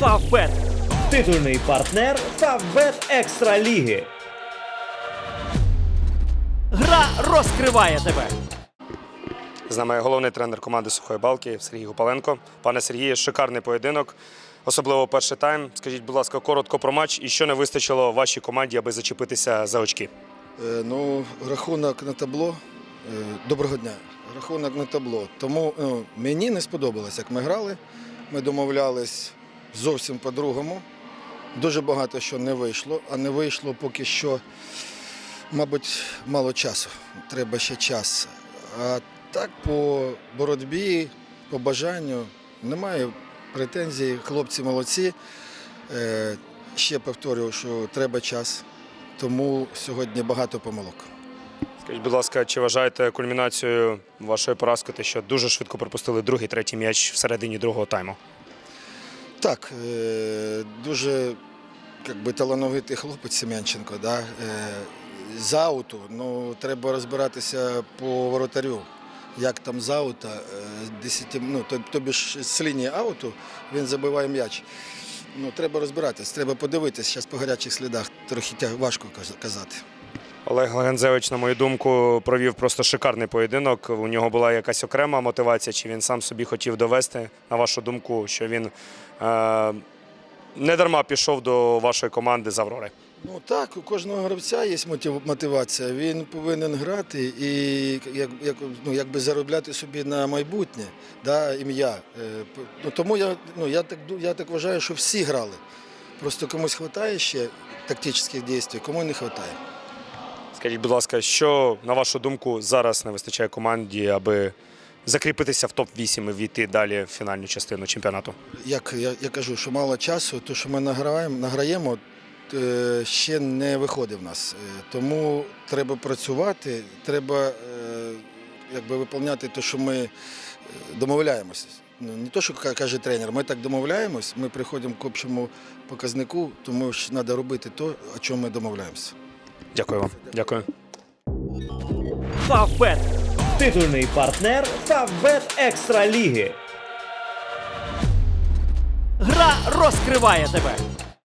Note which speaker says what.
Speaker 1: Фавбет. Титульний партнер Фавбет Екстра Ліги. Гра розкриває тебе.
Speaker 2: З нами головний тренер команди Сухої балки Сергій Гупаленко. Пане Сергію, шикарний поєдинок, особливо перший тайм. Скажіть, будь ласка, коротко про матч і що не вистачило вашій команді, аби зачепитися за очки.
Speaker 3: Е, Ну, рахунок на табло. Е, Доброго дня. Рахунок на табло. Тому ну, мені не сподобалось, як ми грали. Ми домовлялись зовсім по-другому. Дуже багато що не вийшло, а не вийшло поки що, мабуть, мало часу. Треба ще час. А так по боротьбі, по бажанню немає претензій. Хлопці молодці. Е, Ще повторюю, що треба час. Тому сьогодні багато помилок.
Speaker 2: Скажіть, будь ласка, чи вважаєте кульмінацією вашої поразки, те, що дуже швидко пропустили другий, третій м'яч всередині другого тайму?
Speaker 3: Так, е, дуже би, талановитий хлопець Семенченко. Да? Е, з ауту, ну, треба розбиратися по воротарю. Як там з аута, е, 10, ну, тобі ж з лінії ауту він забиває м'яч. Ну, треба розбиратись, треба подивитись. Зараз по гарячих слідах трохи важко казати.
Speaker 2: Олег Гензевич, на мою думку, провів просто шикарний поєдинок. У нього була якась окрема мотивація, чи він сам собі хотів довести, на вашу думку, що він е, не дарма пішов до вашої команди з Аврори.
Speaker 3: Ну так, у кожного гравця є мотивація. Він повинен грати і як, як, ну, якби заробляти собі на майбутнє да, ім'я. Е, Ну, тому я, ну, я, так, я так вважаю, що всі грали. Просто комусь вистачає ще тактичних дій, кому не вистачає.
Speaker 2: Скажіть, будь ласка, що, на вашу думку, зараз не вистачає команді, аби закріпитися в топ-8 і війти далі в фінальну частину чемпіонату?
Speaker 3: Як я, я кажу, що мало часу, то, що ми награємо, награємо, е, ще не виходить в нас. Е, Тому треба працювати, треба е, якби виконувати те, що ми домовляємося. Ну, не те, що каже тренер, ми так домовляємось, ми приходимо к общому показнику, тому що треба робити те, о чому ми домовляємося.
Speaker 2: Дякую вам. Дякую.
Speaker 1: Фавбет. Титульний партнер Фавбет Екстра Ліги. Гра розкриває тебе.